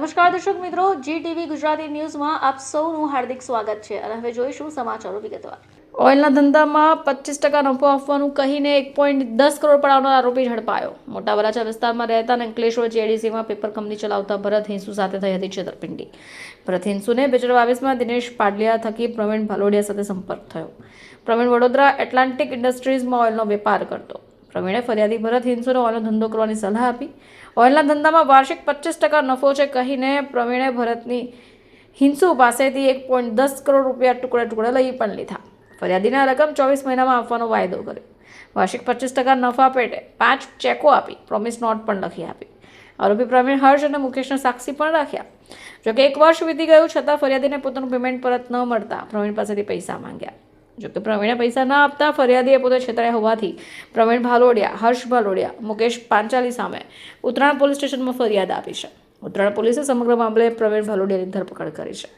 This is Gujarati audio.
નમસ્કાર દર્શક મિત્રો જી ટીવી ગુજરાતી ન્યૂઝમાં આપ સૌનું હાર્દિક સ્વાગત છે અને હવે જોઈશું સમાચારો વિગતવાર. ઓઇલના ધંધામાં પચીસ ટકા નફો આપવાનું કહીને એક પોઈન્ટ દસ કરોડ પડાવનાર આરોપી ઝડપાયો. મોટા વરાછા વિસ્તારમાં રહેતા અંકલેશ્વર જેડીસીમાં પેપર કંપની ચલાવતા ભરત હિંસુ સાથે થઈ હતી છેતરપિંડી. ભરત હિંસુને બે હજાર બાવીસમાં દિનેશ પાડલિયા થકી પ્રવીણ ભાલોડિયા સાથે સંપર્ક થયો. પ્રવીણ વડોદરા એટલાન્ટિક ઇન્ડસ્ટ્રીઝમાં ઓઇલનો વેપાર કરતો. પ્રવીણે ફરિયાદી ભરત હિંસુને ઓઇલનો ધંધો કરવાની સલાહ આપી. ઓઇલના ધંધામાં વાર્ષિક પચીસ ટકા નફો છે કહીને પ્રવીણે ભરતની હિંસુ પાસેથી એક પોઈન્ટ દસ કરોડ રૂપિયા ટુકડે ટુકડે લઈ પણ લીધા. ફરિયાદીને રકમ ચોવીસ મહિનામાં આપવાનો વાયદો કર્યો. વાર્ષિક પચીસ ટકા નફા પેટે પાંચ ચેકો આપી પ્રોમિસ નોટ પણ લખી આપી. આરોપી પ્રવીણ, હર્ષ અને મુકેશને સાક્ષી પણ રાખ્યા. જોકે એક વર્ષ વીતી ગયું છતાં ફરિયાદીને પોતાનું પેમેન્ટ પરત ન મળતા પ્રવીણ પાસેથી પૈસા માંગ્યા. જોકે પ્રવીણે પૈસા ન આપતા ફરિયાદીએ પોતે છેતરાયા હોવાથી પ્રવીણ ભાલોડિયા, હર્ષ ભાલોડિયા, મુકેશ પાંચાલી સામે ઉત્તરાયણ પોલીસ સ્ટેશનમાં ફરિયાદ આપી છે. ઉત્તરાયણ પોલીસે સમગ્ર મામલે પ્રવીણ ભાલોડિયાની ધરપકડ કરી છે.